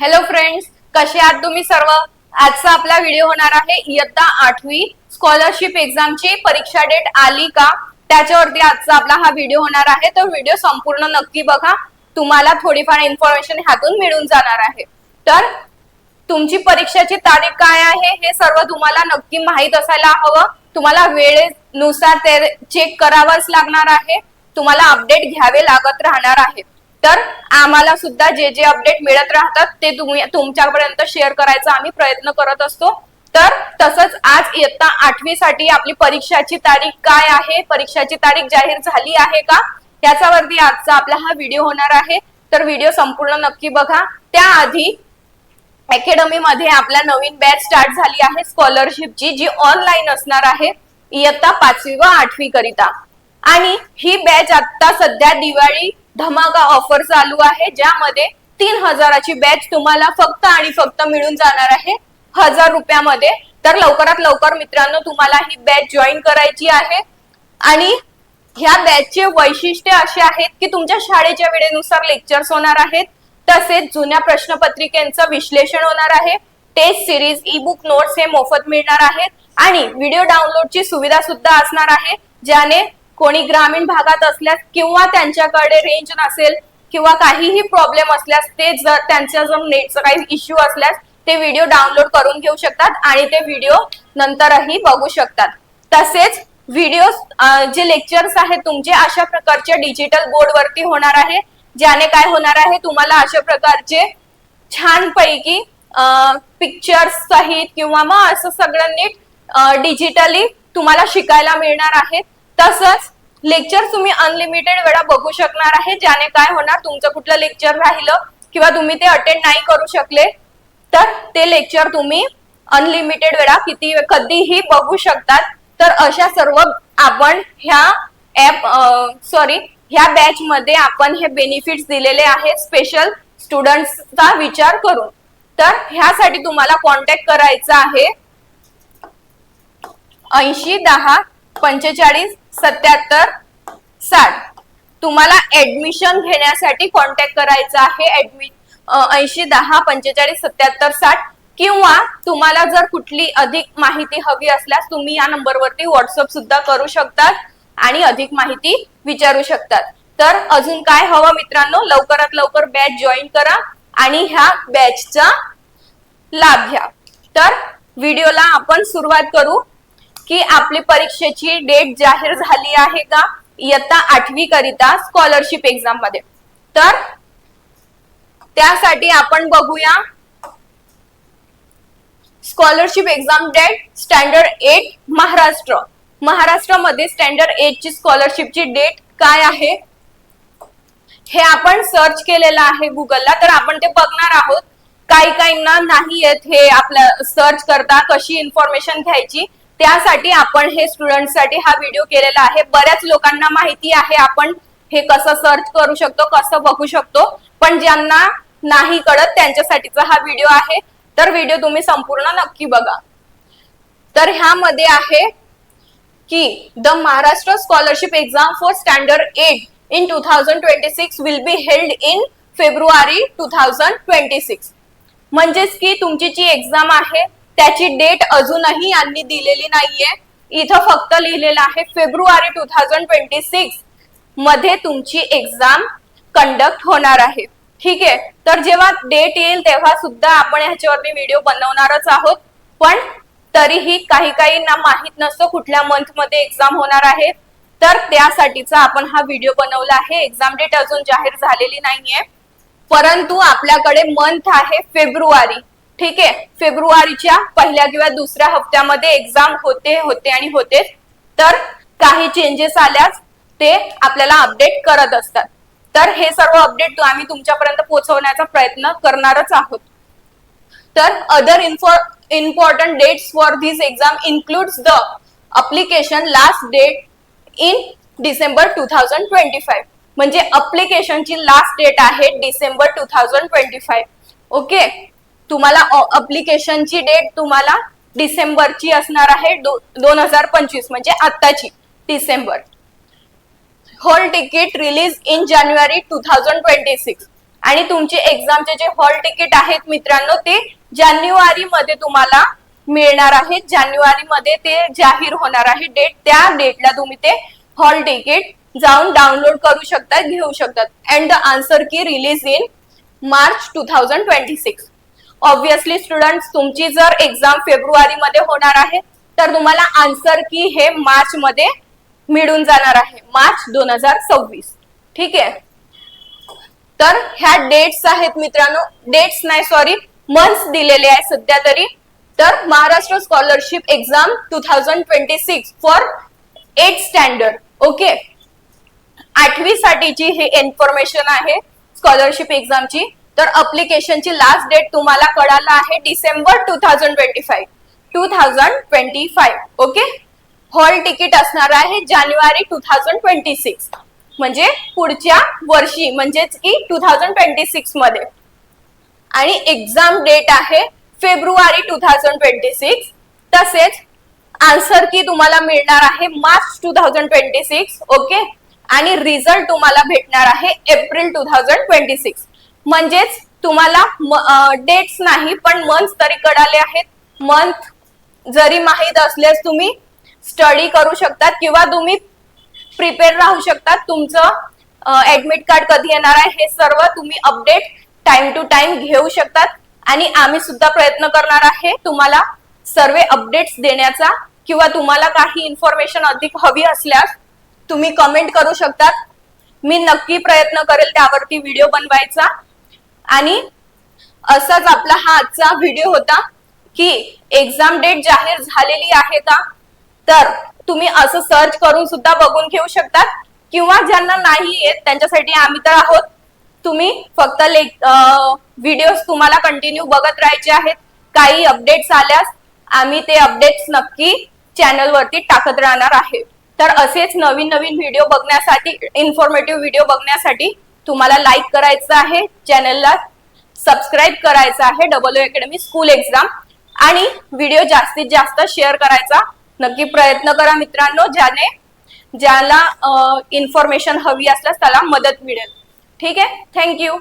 Hello friends कसे आहात तुम्ही सर्व? आजचा आपला व्हिडिओ होणार आहे इयत्ता आठवी. स्कॉलरशिप एक्झामची परीक्षा डेट आली का? त्याच्यावरती आजचा आपला हा व्हिडिओ होणार आहे. तर व्हिडिओ संपूर्ण नक्की बघा. तुम्हाला थोडीफार इन्फॉर्मेशन ह्यातून मिळून जाणार आहे. तर तुमची परीक्षेची तारीख काय आहे हे सर्व तुम्हाला नक्की माहीत असायला हवं. तुम्हाला वेळेनुसार ते चेक करावंच लागणार आहे. तुम्हाला अपडेट घ्यावे लागत राहणार आहे. तर आम्हाला सुद्धा जे जे अपडेट मिळत राहतात ते तुम्ही तुमच्यापर्यंत शेअर करायचा आम्ही प्रयत्न करत असतो. तर तसंच आज इयत्ता आठवी साठी आपली परीक्षाची तारीख काय आहे? परीक्षाची तारीख जाहीर झाली आहे का? त्याच्यावरती आजचा आपला हा व्हिडिओ होणार आहे. तर व्हिडिओ संपूर्ण नक्की बघा. त्याआधी अकॅडमी मध्ये आपला नवीन बॅच स्टार्ट झाली आहे. स्कॉलरशिपची जी ऑनलाईन असणार आहे इयत्ता पाचवी व आठवी करिता. आणि ही बॅच आता सध्या दिवाळी धमाका ऑफर चालू आहे ज्यामध्ये तीन हजाराची बॅच तुम्हाला फक्त आणि फक्त मिळून जाणार आहे. हजार रुपयामध्ये. तर लवकरात लवकर मित्रांनो तुम्हाला ही बॅच जॉईन करायची आहे. आणि ह्या बॅचचे वैशिष्ट्य असे आहेत की तुमच्या शाळेच्या वेळेनुसार लेक्चर्स होणार आहेत. तसेच जुन्या प्रश्नपत्रिकेचं विश्लेषण होणार आहे. Test series e book notes हे मोफत मिळणार आहेत. आणि व्हिडिओ डाउनलोडची सुविधा सुद्धा असणार आहे ज्याने कोणी ग्रामीण भागात असल्यास किंवा त्यांच्याकडे रेंज नसेल किंवा काहीही प्रॉब्लेम असल्यास ते जर त्यांच्या जर नेटचा काही इश्यू असल्यास ते व्हिडिओ डाउनलोड करून घेऊ शकतात आणि ते व्हिडिओ नंतरही बघू शकतात. तसेच व्हिडिओ जे लेक्चर्स आहेत तुमचे अशा प्रकारचे डिजिटल बोर्ड वरती होणार आहे ज्याने काय होणार आहे तुम्हाला अशा प्रकारचे छानपैकी पिक्चर्स सहित किंवा मग असं सगळं नीट डिजिटली तुम्हाला शिकायला मिळणार आहे. तसंच लेक्चर तुम्ही अनलिमिटेड वेळा बघू शकणार आहे ज्याने काय होणार तुमचं कुठलं लेक्चर राहिलं किंवा तुम्ही ते अटेंड नाही करू शकले तर ते लेक्चर तुम्ही अनलिमिटेड वेळा किती कधीही बघू शकतात. तर अशा सर्व आपण ह्या ऍप सॉरी ह्या बॅच मध्ये आपण हे बेनिफिट्स दिलेले आहेत स्पेशल स्टुडंट्सचा विचार करून. तर ह्यासाठी तुम्हाला कॉन्टॅक्ट करायचा आहे ऐंशी दहा पंचेचाळीस सत्याहत्तर साठ. तुम्हाला ऍडमिशन घेण्यासाठी कॉन्टॅक्ट करायचा आहे. ऍडमिट ऐंशी दहा पंचेचाळीस सत्याहत्तर साठ. किंवा तुम्हाला जर कुठली अधिक माहिती हवी असल्यास तुम्ही या नंबरवरती व्हॉट्सअप सुद्धा करू शकतात आणि अधिक माहिती विचारू शकतात. तर अजून काय हवं मित्रांनो? लवकरात लवकर बॅच जॉईन करा आणि ह्या बॅचचा लाभ घ्या. तर व्हिडिओला आपण सुरुवात करू. की आपली परीक्षेची डेट जाहीर झाली आहे का? इयत्ता आठवी करिता स्कॉलरशिप एक्झाममध्ये. तर त्यासाठी आपण बघूया. Scholarship exam date standard eight Maharashtra. महाराष्ट्रामध्ये स्टँडर्ड एट ची स्कॉलरशिपची डेट काय आहे? हे आपण सर्च केलेलं आहे गुगलला तर आपण ते बघणार आहोत. काही काहींना नाही येत हे आपल्या सर्च करता कशी इन्फॉर्मेशन घ्यायची. त्यासाठी आपण हे स्टुडंटसाठी हा व्हिडिओ केलेला आहे. बऱ्याच लोकांना माहिती आहे आपण हे कसं सर्च करू शकतो कसं बघू शकतो. पण ज्यांना नाही कळत त्यांच्यासाठीचा हा व्हिडिओ आहे. तर व्हिडिओ तुम्ही संपूर्ण नक्की बघा. तर ह्यामध्ये आहे की the Maharashtra scholarship exam for standard eight in two thousand twenty six will be held in February two thousand twenty six म्हणजेच की तुमची जी एक्झाम आहे त्याची डेट अजूनही यांनी दिलेली नाहीये. इथं फक्त लिहिलेलं आहे फेब्रुवारी टू थाउजंड ट्वेंटी सिक्समध्ये तुमची एक्झाम कंडक्ट होणार आहे. ठीक आहे? तर जेव्हा डेट येईल तेव्हा सुद्धा आपण ह्याच्यावरती व्हिडिओ बनवणारच आहोत. पण तरीही काही काहींना माहीत नसतं कुठल्या मंथमध्ये एक्झाम होणार आहे. तर त्यासाठीचा आपण हा व्हिडिओ बनवला आहे. एक्झाम डेट अजून जाहीर झालेली नाहीये. परंतु आपल्याकडे मंथ आहे फेब्रुवारी. ठीक आहे. फेब्रुवारीच्या पहिल्या किंवा दुसऱ्या हप्त्यामध्ये एक्झाम होते होते आणि होते. तर काही चेंजेस आल्यास ते आपल्याला अपडेट करत असतात. तर हे सर्व अपडेट आम्ही तुमच्यापर्यंत पोहोचवण्याचा प्रयत्न करणारच आहोत. तर other info important dates for this exam includes the application last date in December two thousand twenty five म्हणजे अप्लिकेशनची लास्ट डेट आहे December two thousand twenty five okay तुम्हाला अप्लिकेशनची डेट तुम्हाला डिसेंबरची असणार आहे दोन हजार पंचवीस म्हणजे आत्ताची December. Hall ticket release in January two thousand twenty six आणि तुमचे एक्झामचे जे हॉल तिकीट आहेत मित्रांनो ते जानेवारी मध्ये तुम्हाला मिळणार आहेत जानेवारी मध्ये ते जाहीर होणार आहे डेट त्या डेटला तुम्ही ते हॉल तिकीट जाऊन डाउनलोड करू शकतात घेऊ शकतात and the answer key release in March two thousand twenty six obviously student तुमची जर एक्झाम फेब्रुवारी मध्ये होणार आहे तर तुम्हाला आन्सर की हे मार्च मध्ये मिळून जाणार आहे. मार्च दोन हजार सव्वीस. ठीक आहे? तर ह्या डेट्स आहेत मित्रांनो. डेट्स नाही सॉरी मंथ्स दिलेले आहे सध्या तरी. तर Maharashtra scholarship exam two thousand twenty six for eight standard okay आठवी साठीची हे इन्फॉर्मेशन आहे स्कॉलरशिप एक्झामची तर अप्लिकेशनची लास्ट डेट तुम्हाला कळाला आहे December two thousand twenty five two thousand twenty five okay hall ticket असणार आहे जानेवारी टू थाउजंड ट्वेंटी सिक्स म्हणजे पुढच्या वर्षी म्हणजेच की टू थाउजंड ट्वेंटी सिक्समध्ये. आणि एक्झाम डेट आहे February two thousand twenty six तसेच आन्सर की तुम्हाला मिळणार आहे March two thousand twenty six okay आणि रिझल्ट तुम्हाला भेटणार आहे April two thousand twenty six म्हणजेच तुम्हाला डेट्स नाही पण मंथ तरी कळाले आहेत. मंथ जरी माहीत असल्यास तुम्ही स्टडी करू शकतात किंवा तुम्ही प्रिपेअर राहू शकतात. तुमचं ऍडमिट कार्ड कधी येणार आहे हे सर्व तुम्ही अपडेट टाइम टू टाइम घेऊ शकतात. आणि आम्ही सुद्धा प्रयत्न करणार आहे तुम्हाला सर्व अपडेट्स देण्याचा किंवा तुम्हाला काही इन्फॉर्मेशन अधिक हवी असल्यास तुम्ही कमेंट करू शकतात. मी नक्की प्रयत्न करेल त्यावरती व्हिडिओ बनवायचा. आणि असाच आपला हा आजचा व्हिडिओ होता की एक्झाम डेट जाहीर झालेली आहे का? तर तुम्ही असं सर्च करून सुद्धा बघून घेऊ शकतात. किंवा ज्यांना नाही येत त्यांच्यासाठी आम्ही तर आहोत. तुम्ही फक्त व्हिडिओ तुम्हाला कंटिन्यू बघत राहायचे आहेत. काही अपडेट्स आल्यास आम्ही ते अपडेट्स नक्की चॅनलवरती टाकत राहणार आहे. तर असेच नवीन नवीन व्हिडिओ बघण्यासाठी इन्फॉर्मेटिव्ह व्हिडिओ बघण्यासाठी तुम्हाला लाईक करायचं आहे चॅनलला सबस्क्राईब करायचं आहे double O academy school exam आणि व्हिडिओ जास्तीत जास्त शेअर करायचा. नक्की प्रयत्न करा मित्रांनो ज्याने ज्याला इन्फॉर्मेशन हवी असल्यास त्याला मदत मिळेल. ठीक आहे? थँक्यू